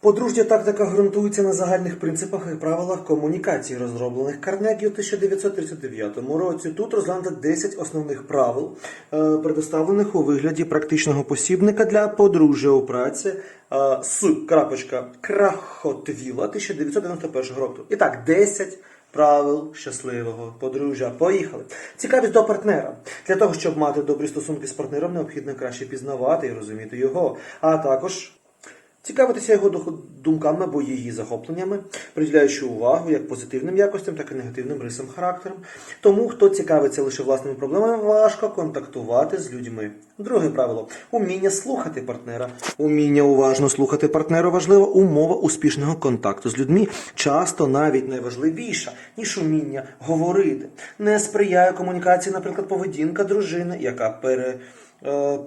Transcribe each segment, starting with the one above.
Подружня тактика ґрунтується на загальних принципах і правилах комунікації, розроблених Карнегі у 1939 році. Тут розглянуто 10 основних правил, е, предоставлених у вигляді практичного посібника для подружжя у праці е, з крапочка Крахотвіла 1991 року. І так, 10 правил щасливого подружжя. Поїхали. Цікавість до партнера. Для того, щоб мати добрі стосунки з партнером, необхідно краще пізнавати і розуміти його, а також Цікавитися його думками або її захопленнями, приділяючи увагу як позитивним якостям, так і негативним рисам характеру. Тому, хто цікавиться лише власними проблемами, важко контактувати з людьми. Друге правило уміння слухати партнера. Уміння уважно слухати партнера важлива умова успішного контакту з людьми, часто навіть найважливіша, ніж уміння говорити. Не сприяє комунікації, наприклад, поведінка дружини, яка пере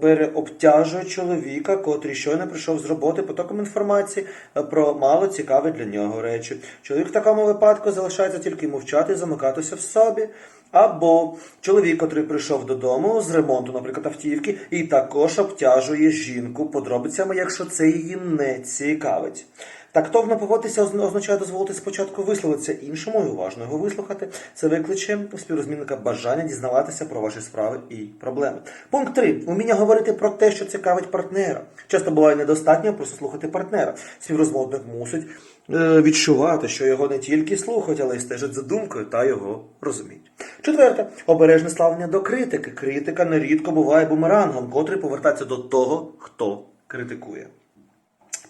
переобтяжує чоловіка, котрий щойно прийшов з роботи потоком інформації е, про мало цікаві для нього речі. Чоловік в такому випадку залишається тільки мовчати і замикатися в собі. Або чоловік, котрий прийшов додому з ремонту, наприклад, автівки, і також обтяжує жінку подробицями, якщо це її не цікавить. Тактовно поводитися оз- означає дозволити спочатку висловитися іншому і уважно його вислухати. Це викличе у співрозмінника бажання дізнаватися про ваші справи і проблеми. Пункт 3. Уміння говорити про те, що цікавить партнера. Часто буває недостатньо просто слухати партнера. Співрозмовник мусить е, відчувати, що його не тільки слухають, але й стежать за думкою та його розуміють. Четверте, обережне ставлення до критики. Критика нерідко буває бумерангом, котрий повертається до того, хто критикує.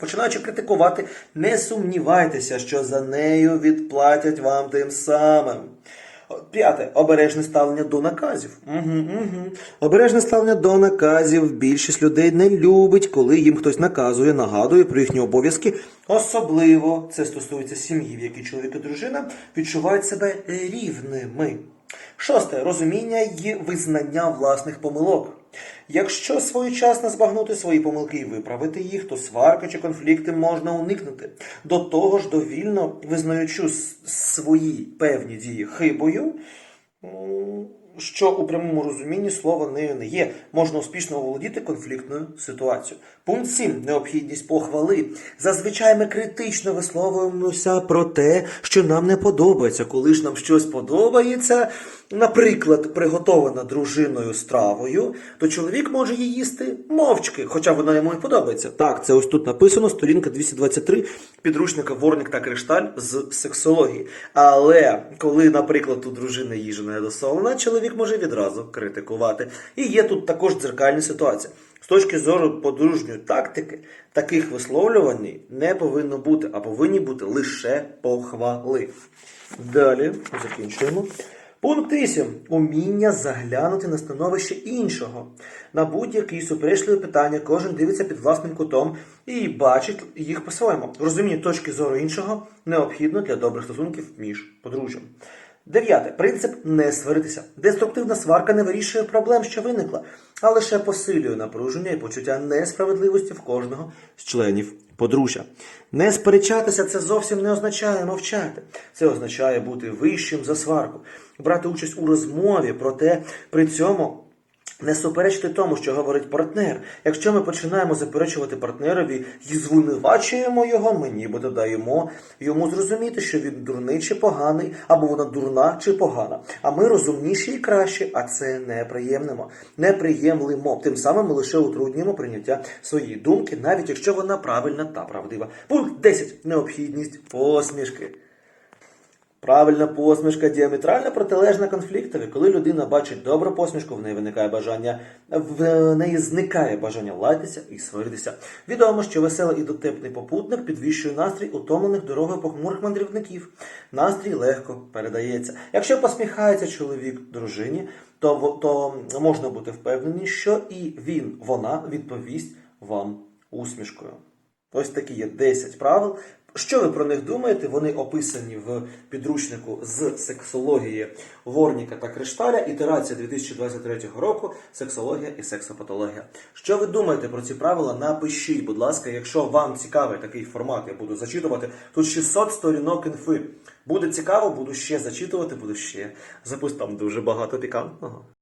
Починаючи критикувати, не сумнівайтеся, що за нею відплатять вам тим самим. П'яте. Обережне ставлення до наказів. Угу, угу. Обережне ставлення до наказів. Більшість людей не любить, коли їм хтось наказує, нагадує про їхні обов'язки. Особливо це стосується сім'ї, в якій чоловік і дружина відчувають себе рівними. Шосте розуміння і визнання власних помилок. Якщо своєчасно збагнути свої помилки і виправити їх, то сварки чи конфлікти можна уникнути. До того ж, довільно визнаючи свої певні дії хибою, що у прямому розумінні слова нею не є, можна успішно оволодіти конфліктною ситуацією. Пункт 7. Необхідність похвали. Зазвичай ми критично висловлюємося про те, що нам не подобається. Коли ж нам щось подобається, наприклад, приготована дружиною стравою, то чоловік може її їсти мовчки, хоча вона йому і подобається. Так, це ось тут написано, сторінка 223 підручника Ворник та Кришталь з сексології. Але коли, наприклад, у дружини їжа не досолена, чоловік може відразу критикувати. І є тут також дзеркальні ситуації. З точки зору подружньої тактики, таких висловлювань не повинно бути, а повинні бути лише похвали. Далі закінчуємо. Пункт 8. Уміння заглянути на становище іншого. На будь-які суперечливі питання кожен дивиться під власним кутом і бачить їх по-своєму. Розуміння точки зору іншого необхідно для добрих стосунків між подружжям. Дев'яте. Принцип не сваритися. Деструктивна сварка не вирішує проблем, що виникла, а лише посилює напруження і почуття несправедливості в кожного з членів подружжя. Не сперечатися це зовсім не означає мовчати. Це означає бути вищим за сварку, брати участь у розмові, проте при цьому не суперечити тому, що говорить партнер. Якщо ми починаємо заперечувати партнерові і звинувачуємо його, ми нібито даємо йому зрозуміти, що він дурний чи поганий, або вона дурна чи погана. А ми розумніші і кращі, а це неприємнимо. Неприємлимо. Тим самим ми лише утруднюємо прийняття своєї думки, навіть якщо вона правильна та правдива. Пункт 10. Необхідність посмішки. Правильна посмішка діаметрально протилежна конфліктові. Коли людина бачить добру посмішку, в неї виникає бажання, в неї зникає бажання лайтися і сваритися. Відомо, що веселий і дотепний попутник підвищує настрій утомлених дорогою похмурих мандрівників. Настрій легко передається. Якщо посміхається чоловік дружині, то, то можна бути впевнені, що і він, вона відповість вам усмішкою. Ось такі є 10 правил. Що ви про них думаєте? Вони описані в підручнику з сексології Ворніка та Кришталя, ітерація 2023 року, сексологія і сексопатологія. Що ви думаєте про ці правила? Напишіть, будь ласка, якщо вам цікавий такий формат, я буду зачитувати. Тут 600 сторінок інфи. Буде цікаво, буду ще зачитувати, буду ще запис там дуже багато пікантного.